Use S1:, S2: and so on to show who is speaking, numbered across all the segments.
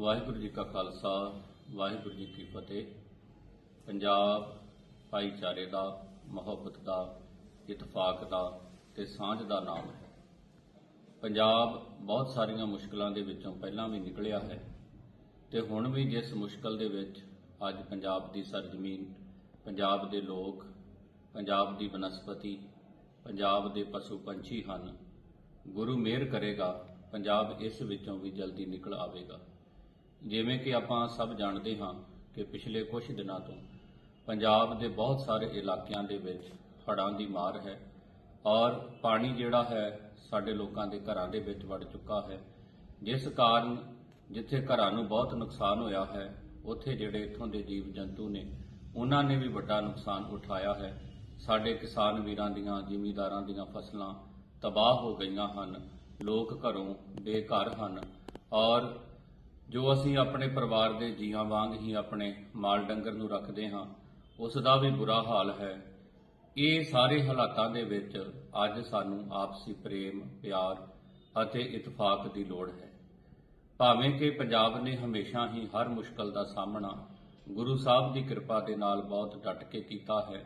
S1: ਵਾਹਿਗੁਰੂ ਜੀ ਕਾ ਖਾਲਸਾ, ਵਾਹਿਗੁਰੂ ਜੀ ਕੀ ਫਤਿਹ। ਪੰਜਾਬ ਭਾਈਚਾਰੇ ਦਾ, ਮੁਹੱਬਤ ਦਾ, ਇਤਫਾਕ ਦਾ ਤੇ ਸਾਂਝ ਦਾ ਨਾਮ ਹੈ। ਪੰਜਾਬ ਬਹੁਤ ਸਾਰੀਆਂ ਮੁਸ਼ਕਲਾਂ ਦੇ ਵਿੱਚੋਂ ਪਹਿਲਾਂ ਵੀ ਨਿਕਲਿਆ ਹੈ ਤੇ ਹੁਣ ਵੀ ਜਿਸ ਮੁਸ਼ਕਲ ਦੇ ਵਿੱਚ ਅੱਜ ਪੰਜਾਬ ਦੀ ਸਰਜ਼ਮੀਨ, ਪੰਜਾਬ ਦੇ ਲੋਕ, ਪੰਜਾਬ ਦੀ ਬਨਸਪਤੀ, ਪੰਜਾਬ ਦੇ ਪਸ਼ੂ ਪੰਛੀ ਹਨ। ਗੁਰੂ ਮਿਹਰ ਕਰੇਗਾ, ਪੰਜਾਬ ਇਸ ਵਿੱਚੋਂ ਵੀ ਜਲਦੀ ਨਿਕਲ ਆਵੇਗਾ। ਜਿਵੇਂ ਕਿ ਆਪਾਂ ਸਭ ਜਾਣਦੇ ਹਾਂ ਕਿ ਪਿਛਲੇ ਕੁਝ ਦਿਨਾਂ ਤੋਂ ਪੰਜਾਬ ਦੇ ਬਹੁਤ ਸਾਰੇ ਇਲਾਕਿਆਂ ਦੇ ਵਿੱਚ ਹੜ੍ਹਾਂ ਦੀ ਮਾਰ ਹੈ ਔਰ ਪਾਣੀ ਜਿਹੜਾ ਹੈ ਸਾਡੇ ਲੋਕਾਂ ਦੇ ਘਰਾਂ ਦੇ ਵਿੱਚ ਵੜ ਚੁੱਕਾ ਹੈ। ਜਿਸ ਕਾਰਨ ਜਿੱਥੇ ਘਰਾਂ ਨੂੰ ਬਹੁਤ ਨੁਕਸਾਨ ਹੋਇਆ ਹੈ, ਉੱਥੇ ਜਿਹੜੇ ਇੱਥੋਂ ਦੇ ਜੀਵ ਜੰਤੂ ਨੇ, ਉਹਨਾਂ ਨੇ ਵੀ ਵੱਡਾ ਨੁਕਸਾਨ ਉਠਾਇਆ ਹੈ। ਸਾਡੇ ਕਿਸਾਨ ਵੀਰਾਂ ਦੀਆਂ, ਜ਼ਿਮੀਂਦਾਰਾਂ ਦੀਆਂ ਫਸਲਾਂ ਤਬਾਹ ਹੋ ਗਈਆਂ ਹਨ। ਲੋਕ ਘਰੋਂ ਬੇਘਰ ਹਨ ਔਰ ਜੋ ਅਸੀਂ ਆਪਣੇ ਪਰਿਵਾਰ ਦੇ ਜੀਆਂ ਵਾਂਗ ਹੀ ਆਪਣੇ ਮਾਲ ਡੰਗਰ ਨੂੰ ਰੱਖਦੇ ਹਾਂ, ਉਸ ਦਾ ਵੀ ਬੁਰਾ ਹਾਲ ਹੈ। ਇਹ ਸਾਰੇ ਹਾਲਾਤਾਂ ਦੇ ਵਿੱਚ ਅੱਜ ਸਾਨੂੰ ਆਪਸੀ ਪ੍ਰੇਮ, ਪਿਆਰ ਅਤੇ ਇਤਫਾਕ ਦੀ ਲੋੜ ਹੈ। ਭਾਵੇਂ ਕਿ ਪੰਜਾਬ ਨੇ ਹਮੇਸ਼ਾ ਹੀ ਹਰ ਮੁਸ਼ਕਲ ਦਾ ਸਾਹਮਣਾ ਗੁਰੂ ਸਾਹਿਬ ਦੀ ਕਿਰਪਾ ਦੇ ਨਾਲ ਬਹੁਤ ਡਟ ਕੇ ਕੀਤਾ ਹੈ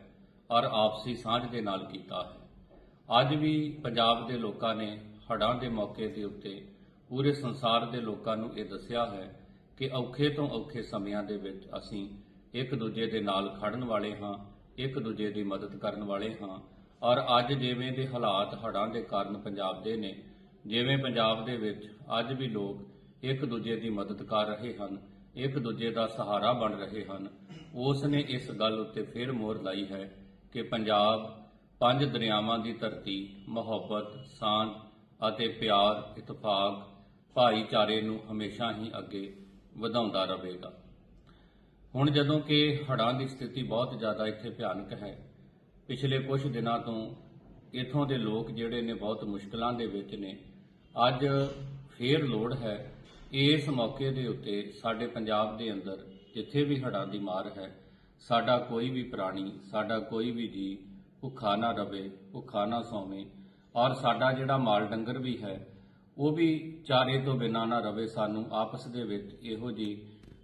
S1: ਔਰ ਆਪਸੀ ਸਾਂਝ ਦੇ ਨਾਲ ਕੀਤਾ ਹੈ। ਅੱਜ ਵੀ ਪੰਜਾਬ ਦੇ ਲੋਕਾਂ ਨੇ ਹੜ੍ਹਾਂ ਦੇ ਮੌਕੇ ਦੇ ਉੱਤੇ ਪੂਰੇ ਸੰਸਾਰ ਦੇ ਲੋਕਾਂ ਨੂੰ ਇਹ ਦੱਸਿਆ ਹੈ ਕਿ ਔਖੇ ਤੋਂ ਔਖੇ ਸਮਿਆਂ ਦੇ ਵਿੱਚ ਅਸੀਂ ਇੱਕ ਦੂਜੇ ਦੇ ਨਾਲ ਖੜਨ ਵਾਲੇ ਹਾਂ, ਇੱਕ ਦੂਜੇ ਦੀ ਮਦਦ ਕਰਨ ਵਾਲੇ ਹਾਂ। ਔਰ ਅੱਜ ਜਿਵੇਂ ਦੇ ਹਾਲਾਤ ਹੜ੍ਹਾਂ ਦੇ ਕਾਰਨ ਪੰਜਾਬ ਦੇ ਨੇ, ਜਿਵੇਂ ਪੰਜਾਬ ਦੇ ਵਿੱਚ ਅੱਜ ਵੀ ਲੋਕ ਇੱਕ ਦੂਜੇ ਦੀ ਮਦਦ ਕਰ ਰਹੇ ਹਨ, ਇੱਕ ਦੂਜੇ ਦਾ ਸਹਾਰਾ ਬਣ ਰਹੇ ਹਨ ਉਸ ਨੇ ਇਸ ਗੱਲ ਉੱਤੇ ਫਿਰ ਮੋਹਰ ਲਾਈ ਹੈ ਕਿ ਪੰਜਾਬ ਪੰਜ ਦਰਿਆਵਾਂ ਦੀ ਧਰਤੀ, ਮੁਹੱਬਤ, ਸਾਂਝ ਅਤੇ ਪਿਆਰ, ਇਤਫਾਕ ਭਾਈਚਾਰੇ ਨੂੰ ਹਮੇਸ਼ਾ ਹੀ ਅੱਗੇ ਵਧਾਉਂਦਾ ਰਹੇਗਾ। ਹੁਣ ਜਦੋਂ ਕਿ ਹੜ੍ਹਾਂ ਦੀ ਸਥਿਤੀ ਬਹੁਤ ਜ਼ਿਆਦਾ ਇੱਥੇ ਭਿਆਨਕ ਹੈ, ਪਿਛਲੇ ਕੁਝ ਦਿਨਾਂ ਤੋਂ ਇਥੋਂ ਦੇ ਲੋਕ ਜਿਹੜੇ ਨੇ ਬਹੁਤ ਮੁਸ਼ਕਲਾਂ ਦੇ ਵਿੱਚ ਨੇ। ਅੱਜ ਫੇਰ ਲੋੜ ਹੈ ਇਸ ਮੌਕੇ ਦੇ ਉੱਤੇ ਸਾਡੇ ਪੰਜਾਬ ਦੇ ਅੰਦਰ ਜਿੱਥੇ ਵੀ ਹੜ੍ਹਾਂ ਦੀ ਮਾਰ ਹੈ, ਸਾਡਾ ਕੋਈ ਵੀ ਪ੍ਰਾਣੀ, ਸਾਡਾ ਕੋਈ ਵੀ ਜੀ ਭੁੱਖਾ ਨਾ ਰਵੇ, ਭੁੱਖਾ ਨਾ ਸੌਵੇਂ ਔਰ ਸਾਡਾ ਜਿਹੜਾ ਮਾਲ ਡੰਗਰ ਵੀ ਹੈ ਉਹ ਵੀ ਚਾਰੇ ਤੋਂ ਬਿਨਾਂ ਨਾ ਰਵੇ ਸਾਨੂੰ ਆਪਸ ਦੇ ਵਿੱਚ ਇਹੋ ਜੀ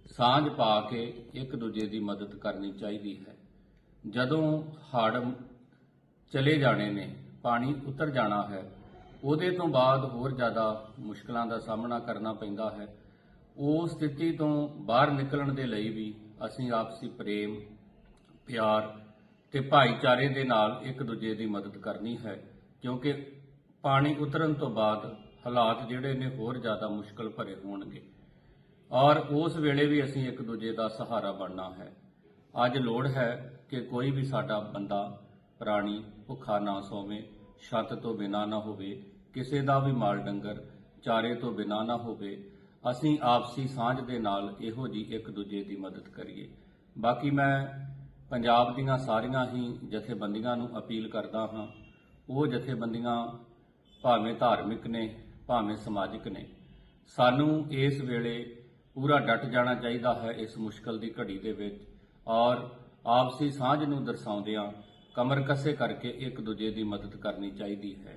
S1: ਸਾਂਝ ਪਾ ਕੇ ਇੱਕ ਦੂਜੇ ਦੀ ਮਦਦ ਕਰਨੀ ਚਾਹੀਦੀ ਹੈ। ਜਦੋਂ ਹੜ੍ਹ ਚਲੇ ਜਾਣੇ ਨੇ, ਪਾਣੀ ਉਤਰ ਜਾਣਾ ਹੈ, ਉਹਦੇ ਤੋਂ ਬਾਅਦ ਹੋਰ ਜ਼ਿਆਦਾ ਮੁਸ਼ਕਲਾਂ ਦਾ ਸਾਹਮਣਾ ਕਰਨਾ ਪੈਂਦਾ ਹੈ। ਉਹ ਸਥਿਤੀ ਤੋਂ ਬਾਹਰ ਨਿਕਲਣ ਦੇ ਲਈ ਵੀ ਅਸੀਂ ਆਪਸੀ ਪ੍ਰੇਮ, ਪਿਆਰ ਤੇ ਭਾਈਚਾਰੇ ਦੇ ਨਾਲ ਇੱਕ ਦੂਜੇ ਦੀ ਮਦਦ ਕਰਨੀ ਹੈ, ਕਿਉਂਕਿ ਪਾਣੀ ਉਤਰਨ ਤੋਂ ਬਾਅਦ ਹਾਲਾਤ ਜਿਹੜੇ ਨੇ ਹੋਰ ਜ਼ਿਆਦਾ ਮੁਸ਼ਕਲ ਭਰੇ ਹੋਣਗੇ। ਔਰ ਉਸ ਵੇਲੇ ਵੀ ਅਸੀਂ ਇੱਕ ਦੂਜੇ ਦਾ ਸਹਾਰਾ ਬਣਨਾ ਹੈ। ਅੱਜ ਲੋੜ ਹੈ ਕਿ ਕੋਈ ਵੀ ਸਾਡਾ ਬੰਦਾ ਪ੍ਰਾਣੀ ਭੁੱਖਾ ਨਾ ਸੋਵੇ, ਛੱਤ ਤੋਂ ਬਿਨਾ ਨਾ ਹੋਵੇ, ਕਿਸੇ ਦਾ ਵੀ ਮਾਲ ਡੰਗਰ, ਚਾਰੇ ਤੋਂ ਬਿਨਾ ਨਾ ਹੋਵੇ, ਅਸੀਂ ਆਪਸੀ ਸਾਂਝ ਦੇ ਨਾਲ ਇਹੋ ਜੀ ਇੱਕ ਦੂਜੇ ਦੀ ਮਦਦ ਕਰੀਏ। ਬਾਕੀ ਮੈਂ ਪੰਜਾਬ ਦੀਆਂ ਸਾਰੀਆਂ ਹੀ ਜਥੇਬੰਦੀਆਂ ਨੂੰ ਅਪੀਲ ਕਰਦਾ ਹਾਂ। ਉਹ ਜਥੇਬੰਦੀਆਂ ਭਾਵੇਂ ਧਾਰਮਿਕ ਨੇ ਭਾਵੇਂ ਸਮਾਜਿਕ ਨੇ। ਸਾਨੂੰ ਇਸ ਵੇਲੇ ਪੂਰਾ ਡਟ ਜਾਣਾ ਚਾਹੀਦਾ ਹੈ ਇਸ ਮੁਸ਼ਕਲ ਦੀ ਘੜੀ ਦੇ ਵਿੱਚ ਔਰ ਆਪਸੀ ਸਾਂਝ ਨੂੰ ਦਰਸਾਉਂਦਿਆਂ ਕਮਰ ਕੱਸੇ ਕਰਕੇ ਇੱਕ ਦੂਜੇ ਦੀ ਮਦਦ ਕਰਨੀ ਚਾਹੀਦੀ ਹੈ।